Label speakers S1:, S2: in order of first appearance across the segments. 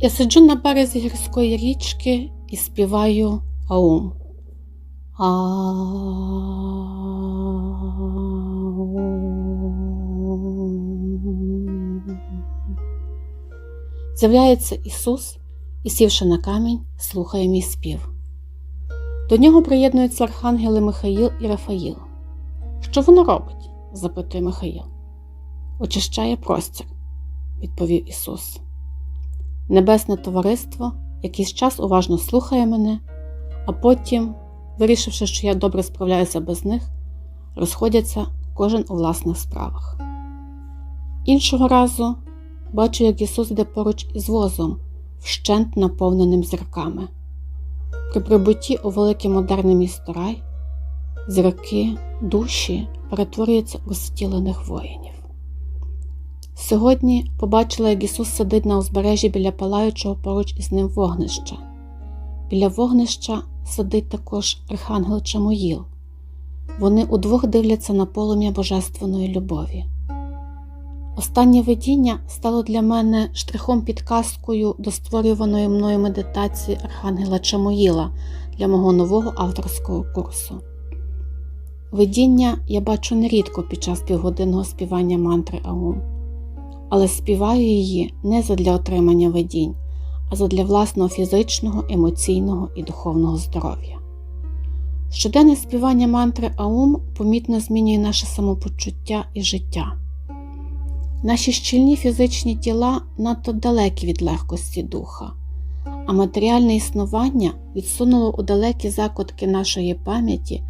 S1: Я сиджу на березі гірської річки і співаю аум. Аум. З'являється Ісус і, сівши на камінь, слухає мій спів. До нього приєднуються архангели Михаїл і Рафаїл. Що воно робить? запитує Михаїл. Очищає простір, відповів Ісус. Небесне товариство якийсь час уважно слухає мене, а потім, вирішивши, що я добре справляюся без них, розходяться кожен у власних справах. Іншого разу бачу, як Ісус йде поруч із возом, вщент наповненим зірками. При прибутті у велике модерне місто рай зірки, душі перетворюються у стілених воїнів. Сьогодні побачила, як Ісус сидить на узбережжі біля палаючого поруч із ним вогнища. Біля вогнища сидить також архангел Чамоїл. Вони удвох дивляться на полум'я божественної любові. Останнє видіння стало для мене штрихом підказкою до створюваної мною медитації Архангела Чамоїла для мого нового авторського курсу. Видіння я бачу нерідко під час півгодинного співання мантри Аум, але співаю її не задля отримання видінь, а задля власного фізичного, емоційного і духовного здоров'я. Щоденне співання мантри Аум помітно змінює наше самопочуття і життя. Наші щільні фізичні тіла надто далекі від легкості духа, а матеріальне існування відсунуло у далекі закутки нашої пам'яті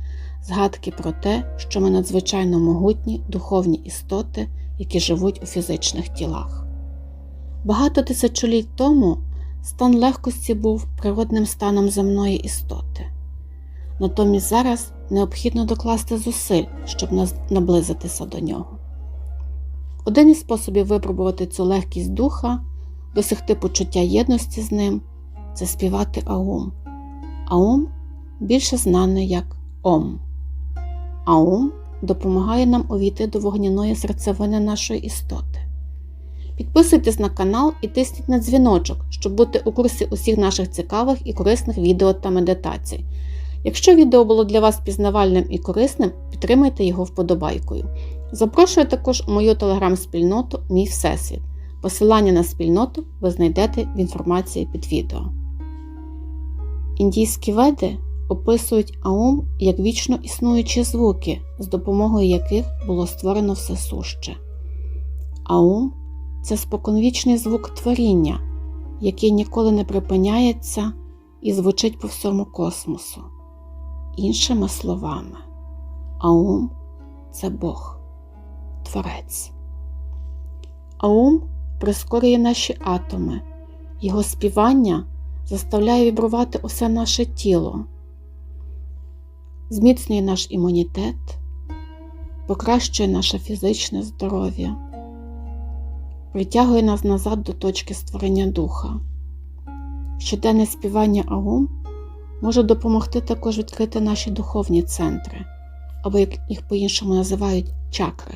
S1: згадки про те, що ми надзвичайно могутні духовні істоти, які живуть у фізичних тілах. Багато тисячоліть тому стан легкості був природним станом земної істоти. Натомість зараз необхідно докласти зусиль, щоб наблизитися до нього. Один із способів випробувати цю легкість духа, досягти почуття єдності з ним це співати Аум. Аум більше знаний як Ом. Аум допомагає нам увійти до вогняної серцевини нашої істоти. Підписуйтесь на канал і тисніть на дзвіночок, щоб бути у курсі усіх наших цікавих і корисних відео та медитацій. Якщо відео було для вас пізнавальним і корисним, підтримайте його вподобайкою. Запрошую також у мою телеграм-спільноту Мій Всесвіт. Посилання на спільноту ви знайдете в інформації під відео. Індійські веди описують Аум як вічно існуючі звуки, з допомогою яких було створено все суще. Аум це споконвічний звук творіння, який ніколи не припиняється і звучить по всьому космосу. Іншими словами, Аум це Бог, Творець. Аум прискорює наші атоми, його співання заставляє вібрувати усе наше тіло, зміцнює наш імунітет, покращує наше фізичне здоров'я, притягує нас назад до точки створення духа. Щоденне співання Аум може допомогти також відкрити наші духовні центри, або як їх по-іншому називають чакри,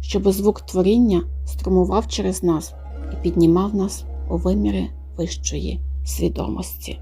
S1: щоб звук творіння струмував через нас і піднімав нас у виміри вищої свідомості.